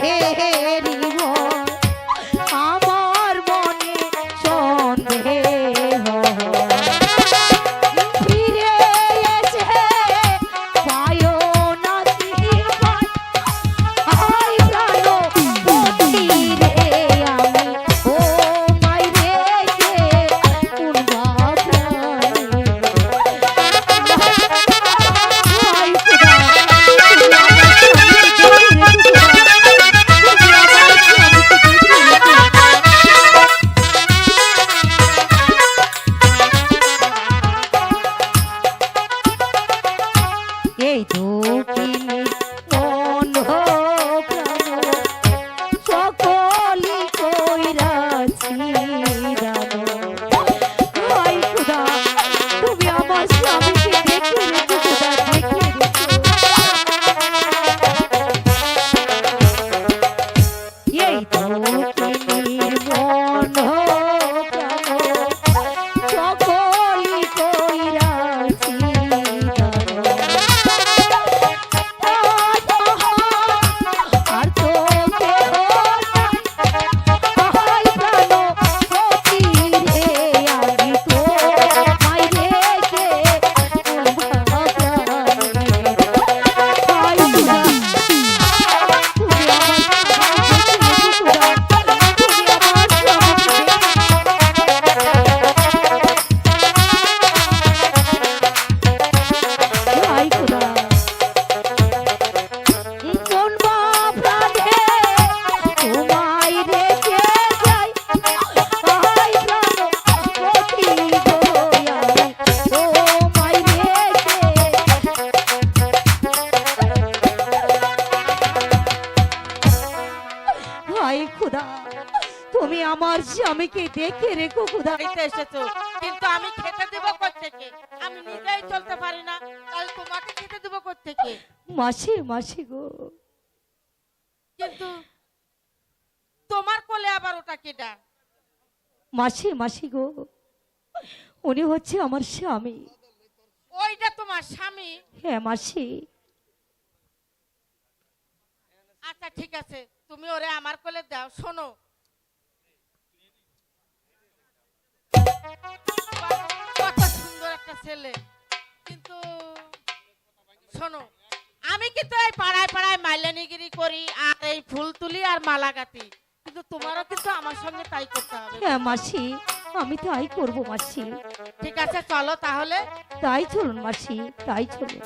hey, hey, hey. হাই খুদা তুমি আমার স্বামীকে দেখে রেখো খুদা। এসেছ কিন্তু আমি খেতে দেবো থেকে আমি নিজেই চলতে পারি না তাহলে তোমাকে খেতে দেবো থেকে মাসি মাসি গো। কিন্তু তোমার কোলে আবার ওটা কেটা মাসি মাসি গো উনি হচ্ছে আমার স্বামী। ওইটা তোমার স্বামী? হ্যাঁ মাসি। আচ্ছা ঠিক আছে। তুমি ওরে আমার কোলে দাও শোনো। কত সুন্দর একটা ছেলে। কিন্তু শোনো আমি কিন্তু এই পাড়ায় পাড়ায় মাইলানিগিরি করি আর এই ফুল তুলি আর মালা গাঁথি কিন্তু তোমারও কিন্তু আমার সঙ্গে তাই করতে হবে। হ্যাঁ মাসি আমি তাই করব মাসি। ঠিক আছে চলো তাহলে। তাই চলুন মাসি তাই চলুন।